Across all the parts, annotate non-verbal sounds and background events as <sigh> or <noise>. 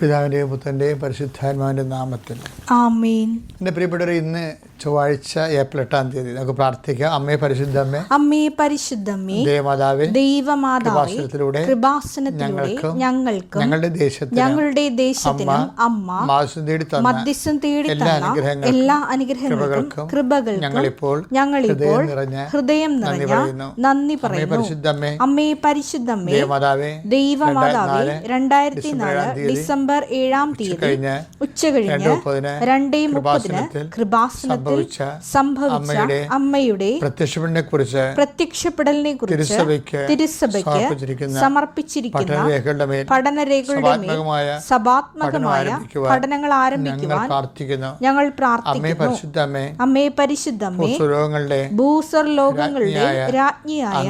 പിതാവിന്റെയും പുത്രന്റെയും പരിശുദ്ധാത്മാവിന്റെ നാമത്തിൽ. ആമേൻ. എന്റെ പ്രിയപ്പെട്ടവർ ഇന്ന് ചൊവ്വാഴ്ച ഏപ്രിൽ എട്ടാം തീയതി നമുക്ക് പ്രാർത്ഥിക്കാം. അമ്മേ പരിശുദ്ധമ്മേ അമ്മേ പരിശുദ്ധമ്മേ ദേവമാതാവേ ദൈവമാതാവേ കൃപാസനത്തിലൂടെ ഞങ്ങൾക്കും ഞങ്ങളുടെ ദേശത്തിന് ഞങ്ങളുടെ ദേശത്തിനും അമ്മ മാസം തേടി തന്ന മധ്യസ്ഥം തേടി എല്ലാ തന്ന എല്ലാ അനുഗ്രഹങ്ങൾക്കും കൃപകൾക്കും ഞങ്ങളിപ്പോൾ ഞങ്ങളിപ്പോൾ നിറഞ്ഞ ഹൃദയം നന്ദി നിറഞ്ഞ പറയുന്നു. നന്ദി പറയുന്നു. പരിശുദ്ധമ്മേ അമ്മേ പരിശുദ്ധമ്മേ ദേവമാതാവേ ദൈവമാതാവേ രണ്ടായിരത്തി നാല് ഡിസംബർ ഡിസംബർ ഏഴാം തീയതി കഴിഞ്ഞ് ഉച്ച കഴിഞ്ഞ് രണ്ട് മുപ്പതിന് കൃപാസനത്തിൽ സംഭവിച്ച അമ്മയുടെ പ്രത്യക്ഷപ്പെടലിനെ കുറിച്ച് പ്രത്യക്ഷപ്പെടലിനെ കുറിച്ച് തിരുസഭയ്ക്ക് സമർപ്പിച്ചിരിക്കുന്ന പഠനരേഖകളുടെ മേൽ സഭാത്മകമായ പഠനങ്ങൾ ആരംഭിക്കുവാൻ ഞങ്ങൾ പ്രാർത്ഥിക്കുന്നു. അമ്മയെ അമ്മേ പരിശുദ്ധമ്മേ ഭൂസർ ലോകങ്ങളുടെ രാജ്ഞിയായ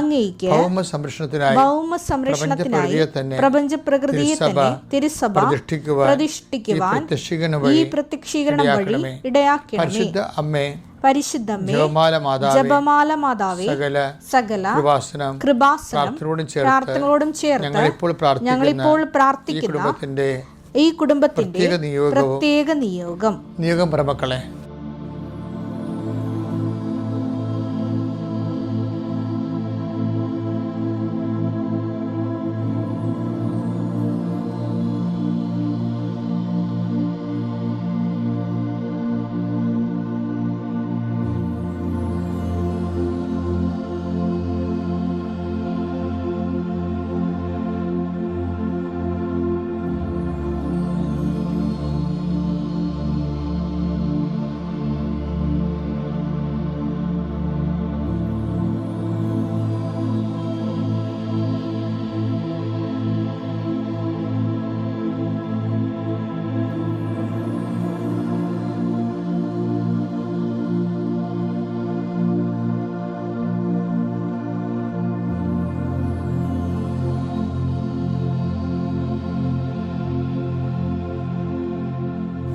അങ്ങേക്ക് ഭൗമ സംരക്ഷണത്തിനായി ഭൗമ പ്രപഞ്ച പ്രകൃതിയെ തന്നെ തിരുസഭ പ്രതിഷ്ഠിക്കുവാൻ ഈ പ്രത്യക്ഷീകരണം വഴി ഇടയാക്കണമേ. പരിശുദ്ധ അമ്മേ പരിശുദ്ധമ്മേ ജപമാല മാതാവേ സകല കൃപാസനം പ്രാർത്ഥനകളോടും ചേർത്ത് ഞങ്ങളിപ്പോൾ പ്രാർത്ഥിക്കുന്ന ഈ കുടുംബത്തിന്റെ പ്രത്യേക പ്രത്യേക നിയോഗം. നിയോഗം പറമക്കളെ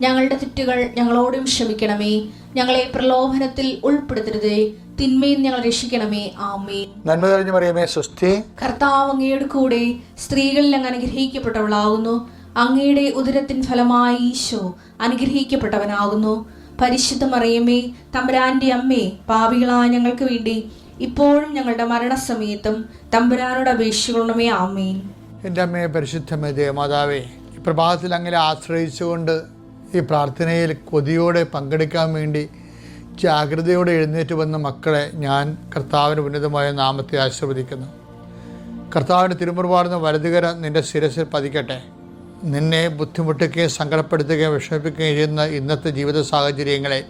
ഞങ്ങളുടെ തെറ്റുകൾ ഞങ്ങളോടും ക്ഷമിക്കണമേ. ഞങ്ങളെ പ്രലോഭനത്തിൽ ഉൾപ്പെടുത്തരുതേ. തിന്മയിൽ ഞങ്ങൾ രക്ഷിക്കണമേ. ആമേ നന്മ തെളിഞ്ഞു മറിയമേ സ്വസ്തി. കർത്താവ് അങ്ങയുടെ കൂടെ സ്ത്രീകളിൽ അങ്ങ് അനുഗ്രഹിക്കപ്പെട്ടവളാകുന്നു. അങ്ങയുടെ ഉദരത്തിൻ ഫലമായി ഈശോ അനുഗ്രഹിക്കപ്പെട്ടവനാകുന്നു. പരിശുദ്ധ മറിയമേ തമ്പുരാന്റെ അമ്മേ പാപികളായ ഞങ്ങൾക്ക് വേണ്ടി ഇപ്പോഴും ഞങ്ങളുടെ മരണസമയത്തും തമ്പുരാനോട് അപേക്ഷിക്കണമേ. ആമേൻ. എന്റെ അമ്മയെ പരിശുദ്ധമേ ദേവമാതാവേ പ്രഭാതത്തിൽ അങ്ങനെ ആശ്രയിച്ചുകൊണ്ട് ഈ പ്രാർത്ഥനയിൽ കൊതിയോടെ പങ്കെടുക്കാൻ വേണ്ടി ജാഗ്രതയോടെ എഴുന്നേറ്റ് വന്ന മക്കളെ ഞാൻ കർത്താവിന് ഉന്നതമായ നാമത്തെ ആശീർവദിക്കുന്നു. കർത്താവിന്റെ തിരുമുറുപാടുന്ന വലതുകര നിന്റെ ശിരസിൽ പതിക്കട്ടെ. നിന്നെ ബുദ്ധിമുട്ടിക്കുകയും സങ്കടപ്പെടുത്തുകയും വിഷമിപ്പിക്കുകയും ചെയ്യുന്ന ഇന്നത്തെ ജീവിത സാഹചര്യങ്ങളെ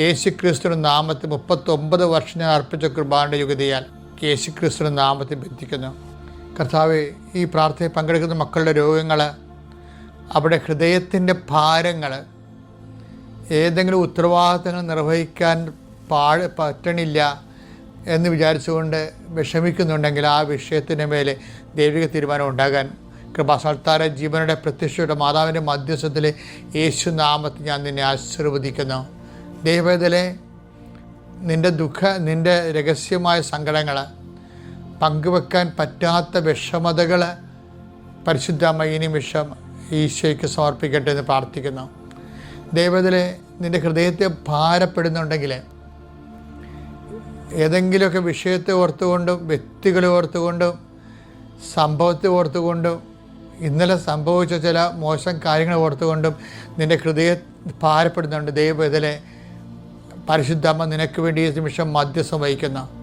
യേശു ക്രിസ്തുവിന്റെ നാമത്തിൽ മുപ്പത്തൊമ്പത് വർഷം അർപ്പിച്ച കുർബാനയുടെ യുഗതിയാൽ യേശു ക്രിസ്തുവിന്റെ നാമത്തിൽ ബന്ധിക്കുന്നു. കർത്താവ് ഈ പ്രാർത്ഥനയിൽ പങ്കെടുക്കുന്ന മക്കളുടെ രോഗങ്ങൾ അവിടെ ഹൃദയത്തിന്റെ ഭാരങ്ങൾ ഏതെങ്കിലും ഉത്തരവാദിത്തങ്ങൾ നിർവഹിക്കാൻ പാ പറ്റണില്ല എന്ന് വിചാരിച്ചുകൊണ്ട് വിഷമിക്കുന്നുണ്ടെങ്കിൽ ആ വിഷയത്തിന്റെ മേലെ ദൈവിക തീരുമാനം ഉണ്ടാകാൻ കൃപാസൽത്താര ജീവനുടെ പ്രത്യക്ഷയുടെ മാതാവിന്റെ മധ്യസ്ഥത്തിൽ യേശു നാമത്തിൽ ഞാൻ നിന്നെ ആശീർവദിക്കുന്നു. ദൈവത്തിലെ നിന്റെ ദുഃഖ നിന്റെ രഹസ്യമായ സങ്കടങ്ങൾ പങ്കുവെക്കാൻ പറ്റാത്ത വിഷമതകൾ പരിശുദ്ധ ഈ നിമിഷം ഈശോയ്ക്ക് സമർപ്പിക്കട്ടെ എന്ന് പ്രാർത്ഥിക്കുന്നു. ദൈവത്തിലെ നിന്റെ ഹൃദയത്തെ ഭാരപ്പെടുന്നുണ്ടെങ്കിൽ ഏതെങ്കിലുമൊക്കെ വിഷയത്തെ ഓർത്തുകൊണ്ടും വ്യക്തികളെ ഓർത്തുകൊണ്ടും സംഭവത്തെ ഓർത്തുകൊണ്ടും ഇന്നലെ സംഭവിച്ച ചില മോശം കാര്യങ്ങൾ ഓർത്തുകൊണ്ടും നിന്റെ ഹൃദയ ഭാരപ്പെടുന്നുണ്ട്. ദൈവം ഇതിലെ പരിശുദ്ധമ്മ നിനക്ക് വേണ്ടി ഈ നിമിഷം മധ്യസ്ഥം വഹിക്കുന്നു.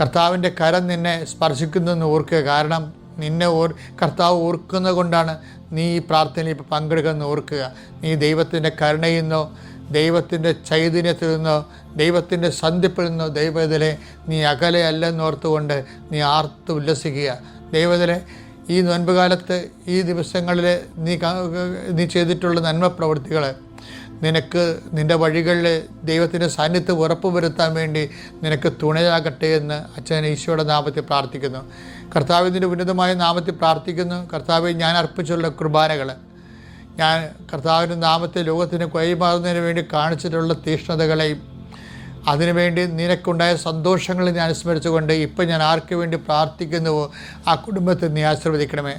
കർത്താവിന്റെ കരം നിന്നെ സ്പർശിക്കുന്നു ഓർക്കുക. കാരണം നിന്നെ ഓർ കർത്താവ് ഓർക്കുന്നത് കൊണ്ടാണ് നീ ഈ പ്രാർത്ഥനയിൽ പങ്കെടുക്കുന്ന ഓർക്കുക. നീ ദൈവത്തിന്റെ കരുണയിൽ നിന്നോ ദൈവത്തിന്റെ ചൈതന്യത്തിൽ നിന്നോ ദൈവത്തിന്റെ സന്ധിപ്പിൽ നിന്നോ ദൈവത്തിലെ നീ അകലെയല്ലെന്നോർത്തുകൊണ്ട് നീ ആർത്ത് ഉല്ലസിക്കുക. ദൈവത്തിലെ ഈ നോൻപ് കാലത്ത് ഈ ദിവസങ്ങളിൽ നീ നീ ചെയ്തിട്ടുള്ള നന്മ പ്രവൃത്തികൾ നിനക്ക് നിന്റെ വഴികളിൽ ദൈവത്തിന്റെ സാന്നിധ്യം ഉറപ്പുവരുത്താൻ വേണ്ടി നിനക്ക് തുണയാകട്ടെ എന്ന് അച്ഛൻ ഈശോയുടെ നാമത്തിൽ പ്രാർത്ഥിക്കുന്നു. കർത്താവിന്റെ ഉന്നതമായ നാമത്തിൽ പ്രാർത്ഥിക്കുന്നു. കർത്താവ് ഞാൻ അർപ്പിച്ചുള്ള കുർബാനകൾ ഞാൻ കർത്താവിന്റെ നാമത്തെ ലോകത്തിന് കൈമാറുന്നതിന് വേണ്ടി കാണിച്ചിട്ടുള്ള തീഷ്ണതകളെയും അതിനുവേണ്ടി നിനക്കുണ്ടായ സന്തോഷങ്ങൾ ഞാൻ അനുസ്മരിച്ചുകൊണ്ട് ഇപ്പം ഞാൻ ആർക്ക് വേണ്ടി പ്രാർത്ഥിക്കുന്നുവോ ആ കുടുംബത്തെ നീ ആശീർവദിക്കണമേ.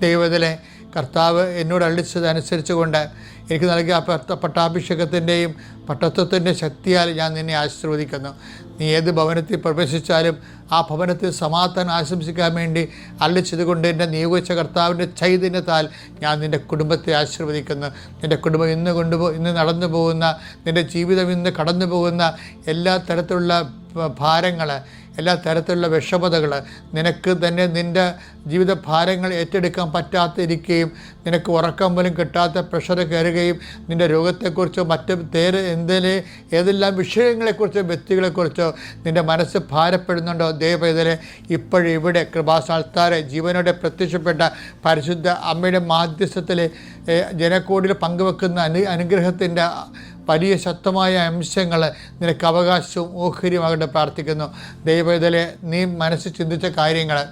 ദൈവത്തിലെ കർത്താവ് എന്നോട് അള്ളിച്ചതനുസരിച്ച് കൊണ്ട് എനിക്ക് നൽകിയ പട്ടാഭിഷേകത്തിന്റെയും പട്ടത്വത്തിന്റെ ശക്തിയാൽ ഞാൻ നിന്നെ ആശീർവദിക്കുന്നു. നീ ഏത് ഭവനത്തിൽ പ്രവേശിച്ചാലും ആ ഭവനത്തിൽ സമാധാനം ആശംസിക്കാൻ വേണ്ടി അള്ളിച്ചതുകൊണ്ട് എന്റെ നിയോഗിച്ച കർത്താവിന്റെ ചൈതന്യത്താൽ ഞാൻ നിന്റെ കുടുംബത്തെ ആശീർവദിക്കുന്നു. നിന്റെ കുടുംബം ഇന്ന് കൊണ്ടുപോ ഇന്ന് നടന്നു പോകുന്ന നിന്റെ ജീവിതം ഇന്ന് കടന്നു പോകുന്ന എല്ലാ തരത്തിലുള്ള ഭാരങ്ങൾ എല്ലാ തരത്തിലുള്ള വിഷമതകൾ നിനക്ക് തന്നെ നിന്റെ ജീവിത ഭാരങ്ങൾ ഏറ്റെടുക്കാൻ പറ്റാത്തിരിക്കുകയും നിനക്ക് ഉറക്കം പോലും കിട്ടാത്ത പ്രഷർ കയറുകയും നിന്റെ രോഗത്തെക്കുറിച്ചോ മറ്റ് തേര് എന്തിനെ ഏതെല്ലാം വിഷയങ്ങളെക്കുറിച്ചോ വ്യക്തികളെക്കുറിച്ചോ നിന്റെ മനസ്സ് ഭാരപ്പെടുന്നുണ്ടോ? ദൈവപൈതലെ ഇപ്പോഴിവിടെ കൃപാസാൽത്താരെ ജീവനോടെ പ്രത്യക്ഷപ്പെട്ട പരിശുദ്ധ അമ്മയുടെ മാധ്യസ്ഥത്തിൽ ജനക്കോടിയിൽ പങ്കുവെക്കുന്ന അനു അനുഗ്രഹത്തിന്റെ വലിയ ശക്തമായ അംശങ്ങൾ നിനക്ക് അവകാശവും ഓഹരിയുമാകട്ടെ പ്രാർത്ഥിക്കുന്നു. ദൈവത്തിലെ നീ മനസ്സിൽ ചിന്തിച്ച കാര്യങ്ങൾ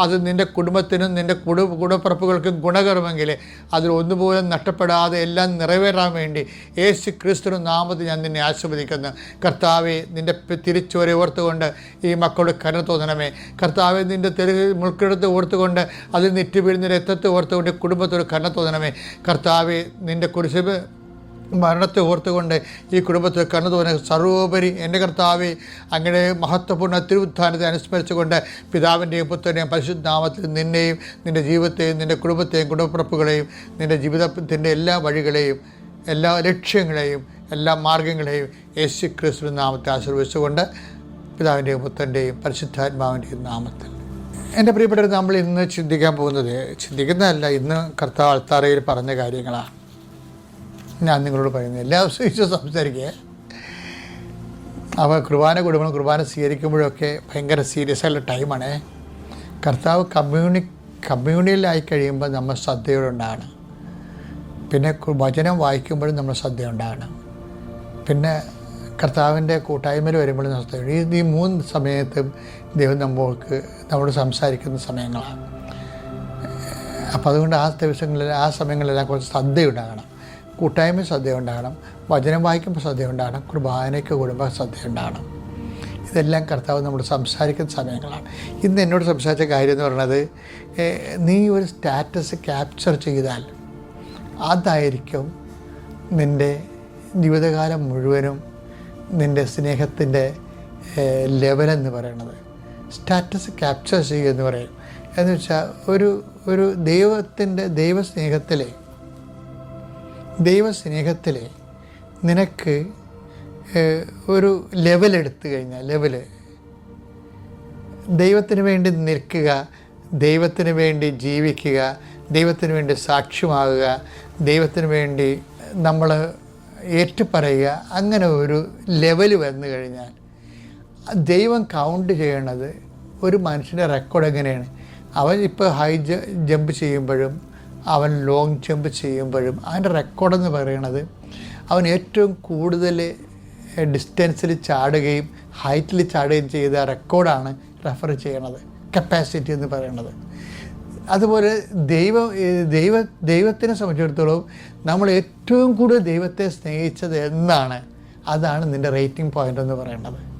അത് നിന്റെ കുടുംബത്തിനും നിന്റെ കുടു കുടപ്പുറപ്പുകൾക്കും ഗുണകരമെങ്കിൽ അതിൽ ഒന്നുപോലും നഷ്ടപ്പെടാതെ എല്ലാം നിറവേറാൻ വേണ്ടി യേശു ക്രിസ്തു നാമത്തിൽ ഞാൻ നിന്നെ ആശീർവദിക്കുന്നു. കർത്താവെ നിന്റെ തിരിച്ചുവരെ ഓർത്തുകൊണ്ട് ഈ മക്കളുടെ കരുണ തോന്നണമേ. കർത്താവെ നിന്റെ തെരു മുൾക്കെടുത്ത് ഓർത്തുകൊണ്ട് അതിൽ നിറ്റ് വീഴുന്ന രക്തത്തെ ഓർത്തുകൊണ്ട് കുടുംബത്തോട് കരുണ തോന്നണമേ. കർത്താവെ നിന്റെ കുരിശ് മരണത്തെ ഓർത്തുകൊണ്ട് ഈ കുടുംബത്തിൽ കണ്ണു തോന്നുന്ന സർവോപരി എന്റെ കർത്താവെ അങ്ങനെ മഹത്വപൂർണ തിരുവുത്ഥാനത്തെ അനുസ്മരിച്ചുകൊണ്ട് പിതാവിന്റെയും പുത്രന്റെയും പരിശുദ്ധാമത്തിൽ നിന്നെയും നിന്റെ ജീവിതത്തെയും നിന്റെ കുടുംബത്തെയും കുടുംബപ്പുറപ്പുകളെയും നിന്റെ ജീവിതത്തിന്റെ എല്ലാ വഴികളെയും എല്ലാ ലക്ഷ്യങ്ങളെയും എല്ലാ മാർഗങ്ങളെയും യേശു ക്രിസ്തു നാമത്തെ ആശീർവദിച്ചുകൊണ്ട് പിതാവിന്റെയും പുത്രന്റെയും പരിശുദ്ധാത്മാവിന്റെയും നാമത്തിൽ. എന്റെ പ്രിയപ്പെട്ടവർ നമ്മൾ ഇന്ന് ചിന്തിക്കാൻ പോകുന്നത് ചിന്തിക്കുന്നതല്ല ഇന്ന് കർത്താവ് അൾത്താറയിൽ പറഞ്ഞ കാര്യങ്ങളാണ്. ഞാൻ നിങ്ങളോട് പറയുന്നത് എല്ലാ ദിവസവും സംസാരിക്കുക അവ കുർബാന കൊടുക്കണം കുർബാന സ്വീകരിക്കുമ്പോഴൊക്കെ ഭയങ്കര സീരിയസ് ആയിട്ടുള്ള ടൈമാണ്. കർത്താവ് കമ്മ്യൂണി കമ്മ്യൂണിയലായി കഴിയുമ്പോൾ നമ്മൾ ശ്രദ്ധയോടെ ഉണ്ടാകണം പിന്നെ വചനം വായിക്കുമ്പോഴും നമ്മൾ ശ്രദ്ധയുണ്ടാകണം പിന്നെ കർത്താവിന്റെ കൂട്ടായ്മയിൽ വരുമ്പോഴും ശ്രദ്ധ ഈ ഈ മൂന്ന് സമയത്തും ദൈവം നമ്മൾക്ക് നമ്മളോട് സംസാരിക്കുന്ന സമയങ്ങളാണ്. അപ്പോൾ അതുകൊണ്ട് ആ ദിവസങ്ങളിൽ ആ സമയങ്ങളിലെല്ലാം കുറച്ച് ശ്രദ്ധയുണ്ടാകണം. കൂട്ടായ്മ ശ്രദ്ധയുണ്ടാകണം വചനം വായിക്കുമ്പോൾ ശ്രദ്ധയുണ്ടാകണം കുർബാനയ്ക്ക് കൂടുമ്പോൾ ശ്രദ്ധയുണ്ടാകണം. ഇതെല്ലാം കർത്താവ് നമ്മൾ സംസാരിക്കുന്ന സമയങ്ങളാണ്. ഇന്ന് എന്നോട് സംസാരിച്ച കാര്യം എന്ന് പറയുന്നത് നീ ഒരു സ്റ്റാറ്റസ് ക്യാപ്ചർ ചെയ്താൽ അതായിരിക്കും നിന്റെ ജീവിതകാലം മുഴുവനും നിന്റെ സ്നേഹത്തിന്റെ ലെവലെന്ന് പറയുന്നത്. സ്റ്റാറ്റസ് ക്യാപ്ചർ ചെയ്യുക എന്ന് പറയും. എന്ന് വെച്ചാൽ ഒരു ഒരു ദൈവത്തിന്റെ ദൈവസ്നേഹത്തിലെ ദൈവസ്നേഹത്തിൽ നിനക്ക് ഒരു ലെവൽ എടുത്തു കഴിഞ്ഞാൽ ലെവൽ ദൈവത്തിന് വേണ്ടി നിൽക്കുക ദൈവത്തിന് വേണ്ടി ജീവിക്കുക ദൈവത്തിന് വേണ്ടി സാക്ഷ്യമാകുക ദൈവത്തിന് വേണ്ടി നമ്മൾ ഏറ്റുപറയുക അങ്ങനെ ഒരു ലെവൽ വന്നു കഴിഞ്ഞാൽ ദൈവം കൗണ്ട് ചെയ്യണത് ഒരു മനുഷ്യന്റെ റെക്കോർഡ് എങ്ങനെയാണ്? അവൻ ഇപ്പോൾ ഹൈ ജമ്പ് ചെയ്യുമ്പോഴും അവൻ ലോങ് ജമ്പ് ചെയ്യുമ്പോഴും അവന്റെ റെക്കോർഡെന്ന് പറയുന്നത് അവൻ ഏറ്റവും കൂടുതൽ ഡിസ്റ്റൻസിൽ ചാടുകയും ഹൈറ്റിൽ ചാടുകയും ചെയ്ത റെക്കോർഡാണ് റെഫർ ചെയ്യണത്. കപ്പാസിറ്റി എന്ന് പറയുന്നത് അതുപോലെ ദൈവ ദൈവ ദൈവത്തിനെ സംബന്ധിച്ചിടത്തോളം നമ്മൾ ഏറ്റവും കൂടുതൽ ദൈവത്തെ സ്നേഹിച്ചത് എന്നാണ്. അതാണ് നിന്റെ റേറ്റിംഗ് പോയിന്റ് എന്ന് പറയുന്നത്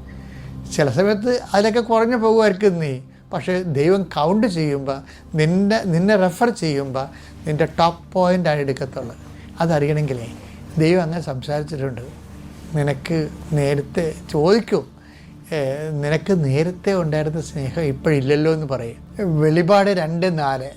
ചില സമയത്ത് അതിലൊക്കെ കുറഞ്ഞു പോകുമായിരിക്കും നീ. പക്ഷേ ദൈവം കൗണ്ട് ചെയ്യുമ്പോൾ നിന്നെ നിന്നെ റെഫർ ചെയ്യുമ്പോൾ നിന്റെ ടോപ്പ് പോയിന്റാണ് എടുക്കത്തുള്ളൂ. അതറിയണമെങ്കിലേ ദൈവം അങ്ങനെ സംസാരിച്ചിട്ടുണ്ട്. നിനക്ക് നേരത്തെ ചോദിക്കും. നിനക്ക് നേരത്തെ ഉണ്ടായിരുന്ന സ്നേഹം ഇപ്പോഴില്ലല്ലോ എന്ന് പറയും. വെളിപാട് രണ്ട് നാല്.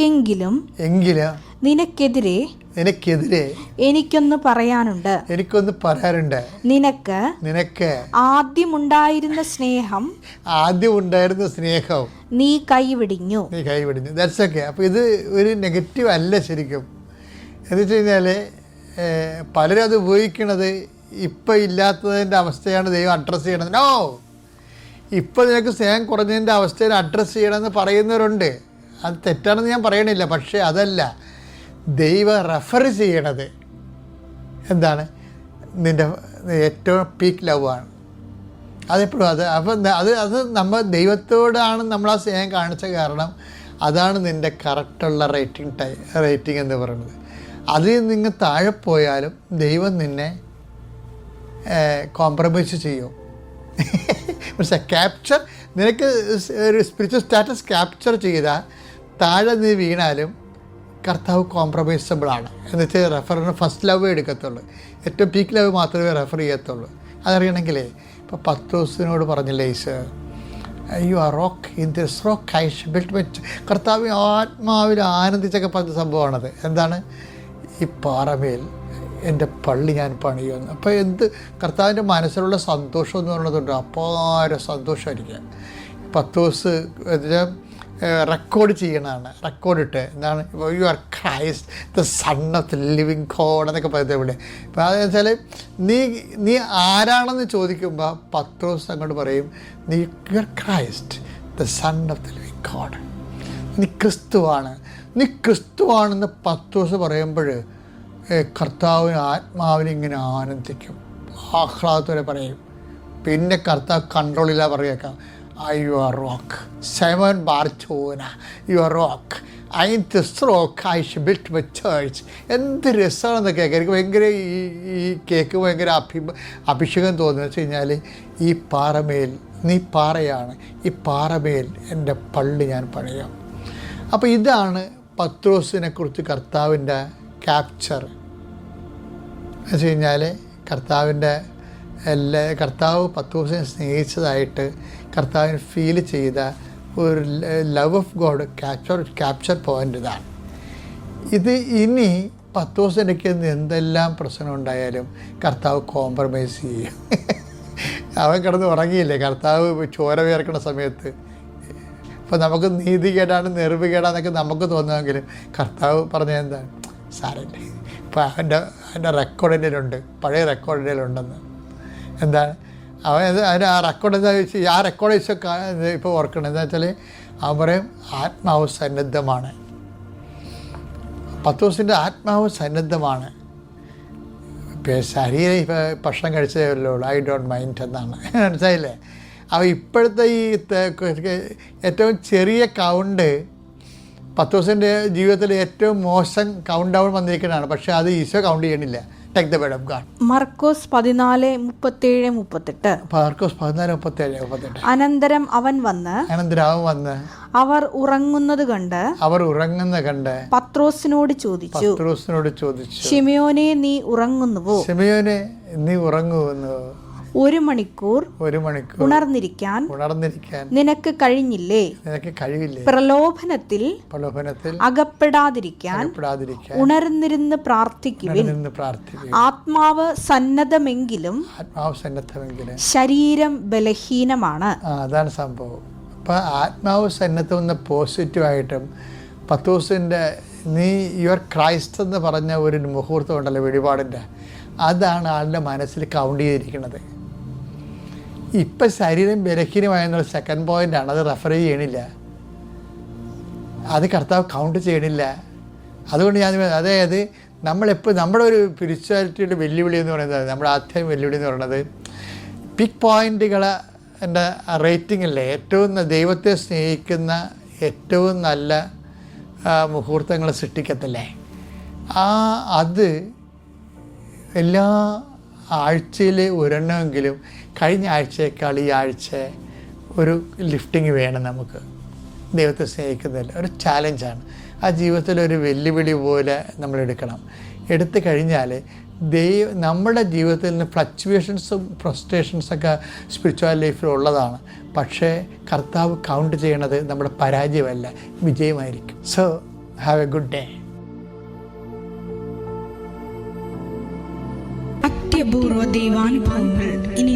എങ്കിലും എങ്കിലും നിനക്കെതിരെ നിനക്കെതിരെ എനിക്കൊന്ന് പറയാനുണ്ട്. എനിക്കൊന്ന് പറയാനുണ്ട്. നിനക്ക് നിനക്ക് ആദ്യമുണ്ടായിരുന്ന സ്നേഹം ആദ്യം ഉണ്ടായിരുന്ന സ്നേഹം നീ കൈവിടിഞ്ഞു. നീ കൈവിടിഞ്ഞു. ദാറ്റ്സ് ഓക്കെ അപ്പോൾ ഇത് ഒരു നെഗറ്റീവ് അല്ല ശരിക്കും. എന്ന് വെച്ച് കഴിഞ്ഞാൽ പലരും അത് ഉപയോഗിക്കണത് ഇപ്പം ഇല്ലാത്തതിന്റെ അവസ്ഥയാണ് ദൈവം അഡ്രസ്സ് ചെയ്യണത്. നോ ഇപ്പം നിനക്ക് സ്നേഹം കുറഞ്ഞതിന്റെ അവസ്ഥയിൽ അഡ്രസ്സ് ചെയ്യണമെന്ന് പറയുന്നവരുണ്ട്. അത് തെറ്റാണെന്ന് ഞാൻ പറയണില്ല പക്ഷേ അതല്ല. ദൈവം റെഫർ ചെയ്യണത്. എന്താണ്? നിന്റെ ഏറ്റവും പീക്ക് ലവ് ആണ്. അതെപ്പോഴും അത് അപ്പം അത് അത് നമ്മൾ ദൈവത്തോടാണ് നമ്മൾ ആ സ്നേഹം കാണിച്ച കാരണം അതാണ് നിന്റെ കറക്റ്റുള്ള റേറ്റിംഗ് ടൈ റേറ്റിംഗ് എന്ന് പറയുന്നത്. അതിൽ നിങ്ങൾ താഴെ പോയാലും ദൈവം നിന്നെ കോംപ്രമൈസ് ചെയ്യും. <laughs> പക്ഷേ ക്യാപ്ചർ നിനക്ക് ഒരു സ്പിരിച്വൽ സ്റ്റാറ്റസ് ക്യാപ്ചർ ചെയ്താൽ താഴെ നീ വീണാലും കർത്താവ് കോംപ്രമൈസബിൾ ആണ്. എന്ന് വെച്ചാൽ റെഫറിന് ഫസ്റ്റ് ലവ് എടുക്കത്തുള്ളൂ. ഏറ്റവും പീക്ക് ലവ് മാത്രമേ റെഫർ ചെയ്യത്തുള്ളൂ. അതറിയണമെങ്കിലേ ഇപ്പോൾ പത്ത് ദിവസത്തിനോട് പറഞ്ഞില്ലേ Isho you are rock in this rock I built met കർത്താവ് ആത്മാവിൽ ആനന്ദിച്ചൊക്കെ പറഞ്ഞ സംഭവമാണത്. എന്താണ്? ഈ പാറമേൽ എന്റെ പള്ളി ഞാൻ പണിയുമെന്ന് അപ്പോൾ എന്ത് കർത്താവിന്റെ മനസ്സിലുള്ള സന്തോഷം എന്ന് പറയുന്നതുണ്ട് അപാര സന്തോഷമായിരിക്കുക പത്ത് ദിവസം റെക്കോർഡ് ചെയ്യണതാണ്. റെക്കോർഡിട്ട് എന്താണ്? You are Christ the son of living God എന്നൊക്കെ പറയുന്നത് ഇവിടെ അപ്പോൾ അതെന്ന് വെച്ചാൽ നീ നീ ആരാണെന്ന് ചോദിക്കുമ്പോൾ പത്ത് ദിവസം അങ്ങോട്ട് പറയും നീ you are Christ the son of the living God നീ ക്രിസ്തുവാണ്. നീ ക്രിസ്തുവാണെന്ന് പത്ത് ദിവസം പറയുമ്പോൾ കർത്താവിന് ആത്മാവിനെ ഇങ്ങനെ ആനന്ദിക്കും. ആഹ്ലാദത്തോടെ പറയും. പിന്നെ കർത്താവ് കൺട്രോളില്ല പറയുക you are rock seven Barjona you are rock I rock I shall built my church എന്ത് രസമാണെന്ന് കേൾക്കാം എനിക്ക് ഭയങ്കര ഈ ഈ കേക്ക് ഭയങ്കര അഭി അഭിഷേകം തോന്നുന്നു. വെച്ച് കഴിഞ്ഞാൽ ഈ പാറമേൽ നീ പാറയാണ്. ഈ പാറമേൽ എന്റെ പള്ളി ഞാൻ പണിയാം. അപ്പോൾ ഇതാണ് പത്രോസിനെ കുറിച്ച് കർത്താവിന്റെ ക്യാപ്ചർ എന്ന് വെച്ച് കഴിഞ്ഞാൽ കർത്താവിന്റെ എല്ലാ കർത്താവ് പത്രോസിനെ സ്നേഹിച്ചതായിട്ട് കർത്താവിന് ഫീൽ ചെയ്ത ഒരു love of God capture capture point ഇതാണ്. ഇത് ഇനി പത്ത് ദിവസത്തിനൊക്കെ എന്തെല്ലാം പ്രശ്നം ഉണ്ടായാലും കർത്താവ് കോംപ്രമൈസ് ചെയ്യും. അവൻ കിടന്ന് ഉറങ്ങിയില്ലേ? കർത്താവ് ചോര വേർക്കുന്ന സമയത്ത്. അപ്പോൾ നമുക്ക് നീതി കേടാണ് നെറിവ് കേടാന്നൊക്കെ നമുക്ക് തോന്നുമെങ്കിലും കർത്താവ് പറഞ്ഞ എന്താണ് സാരല്ലേ ഇപ്പോൾ അവന്റെ അവന്റെ റെക്കോർഡിന്റെ ഉണ്ട് പഴയ റെക്കോർഡിന്റെ ഉണ്ടെന്ന് എന്താണ്? അവൻ അത് അതിന് ആ റെക്കോർഡ് എന്താ വെച്ചാൽ ആ റെക്കോർഡ് വെച്ച് ഇപ്പോൾ ഓർക്കണം എന്താ വെച്ചാൽ അവൻ പറയും ആത്മാവ് സന്നദ്ധമാണ്. പത്തോസിന്റെ ആത്മാവ് സന്നദ്ധമാണ്. ശരീരം ഭക്ഷണം കഴിച്ചേ ഉള്ളൂ. ഐ ഡോണ്ട് മൈൻഡ് എന്നാണ്. <laughs> മനസ്സിലായില്ലേ? അപ്പോൾ ഇപ്പോഴത്തെ ഈ ഏറ്റവും ചെറിയ കൗണ്ട് പത്തോസിന്റെ ജീവിതത്തിൽ ഏറ്റവും മോശം കൗണ്ട് ഡൗൺ വന്നിരിക്കുന്നതാണ് പക്ഷേ അത് ഈശോ കൗണ്ട് ചെയ്യണില്ല. Take the word of God മർക്കോസ് പതിനാല് മുപ്പത്തേഴ് മുപ്പത്തെട്ട്. ആർക്കോസ് പതിനാല് മുപ്പത്തേഴ് മുപ്പത്തെട്ട്. അനന്തരം അവൻ വന്ന് അനന്തരാവും വന്ന് അവർ ഉറങ്ങുന്നത് കണ്ട് അവർ ഉറങ്ങുന്ന കണ്ട് പത്രോസിനോട് ചോദിച്ചു പത്രോസിനോട് ചോദിച്ചു ഷിമിയോനെ നീ ഉറങ്ങുന്നുവോ? ഷിമിയോനെ നീ ഉറങ്ങുമെന്ന് ഒരു മണിക്കൂർ ഒരു മണിക്കൂർ ഉണർന്നിരിക്കാൻ ഉണർന്നിരിക്കാൻ നിനക്ക് കഴിഞ്ഞില്ലേ? നിനക്ക് കഴിവില്ലേ പ്രലോഭനത്തിൽ പ്രലോഭനത്തിൽ അകപ്പെടാതിരിക്കാൻ അകപ്പെടാതിരിക്കാൻ ഉണർന്നിരുന്ന് പ്രാർത്ഥിക്കുവിൻ. പ്രാർത്ഥിക്കുക ആത്മാവ് സന്നദ്ധമെങ്കിലും ആത്മാവ് സന്നദ്ധമെങ്കിലും ശരീരം ബലഹീനമാണ്. അതാണ് സംഭവം. അപ്പം ആത്മാവ് സന്നദ്ധം എന്ന പോസിറ്റീവായിട്ടും പത്ത് ദിവസത്തിന്റെ നീ യുവർ ക്രൈസ്റ്റ് എന്ന് പറഞ്ഞ ഒരു മുഹൂർത്തം ഉണ്ടല്ലോ വെളിപാടിന്റെ അതാണ് ആളുടെ മനസ്സിൽ കൗണ്ട് ചെയ്തിരിക്കുന്നത്. ഇപ്പം ശരീരം ബലഹീനമായെന്നുള്ള സെക്കൻഡ് പോയിന്റാണ് അത് റെഫർ ചെയ്യണില്ല. അത് കർത്താവ് കൗണ്ട് ചെയ്യണില്ല. അതുകൊണ്ട് ഞാൻ അതായത് നമ്മളെപ്പോൾ നമ്മുടെ ഒരു സ്പിരിച്വാലിറ്റിയുടെ വെല്ലുവിളി എന്ന് പറയുന്നത് നമ്മുടെ ആദ്യം വെല്ലുവിളി എന്ന് പറയുന്നത് പിക് പോയിന്റുകൾ എന്റെ റേറ്റിംഗ് അല്ലേ? ഏറ്റവും ദൈവത്തെ സ്നേഹിക്കുന്ന ഏറ്റവും നല്ല മുഹൂർത്തങ്ങൾ സൃഷ്ടിക്കത്തില്ലേ? ആ അത് എല്ലാ ആഴ്ചയിലെ ഒരെണ്ണമെങ്കിലും കഴിഞ്ഞ ആഴ്ചയേക്കാൾ ഈ ആഴ്ച ഒരു ലിഫ്റ്റിംഗ് വേണം നമുക്ക്. ദൈവത്തെ സ്നേഹിക്കുന്നതിൽ ഒരു ചാലഞ്ചാണ് ആ ജീവിതത്തിൽ ഒരു വെല്ലുവിളി പോലെ നമ്മൾ എടുക്കണം. എടുത്തു കഴിഞ്ഞാൽ ദൈവ നമ്മുടെ ജീവിതത്തിൽ നിന്ന് ഫ്ലക്ച്വേഷൻസും ഫ്രസ്ട്രേഷൻസൊക്കെ സ്പിരിച്വൽ ലൈഫിൽ ഉള്ളതാണ്. പക്ഷേ കർത്താവ് കൗണ്ട് ചെയ്യണത് നമ്മുടെ പരാജയമല്ല വിജയമായിരിക്കും. So have a good day അത്യപൂർവ ദൈവാനുഭവങ്ങൾ. ഇനി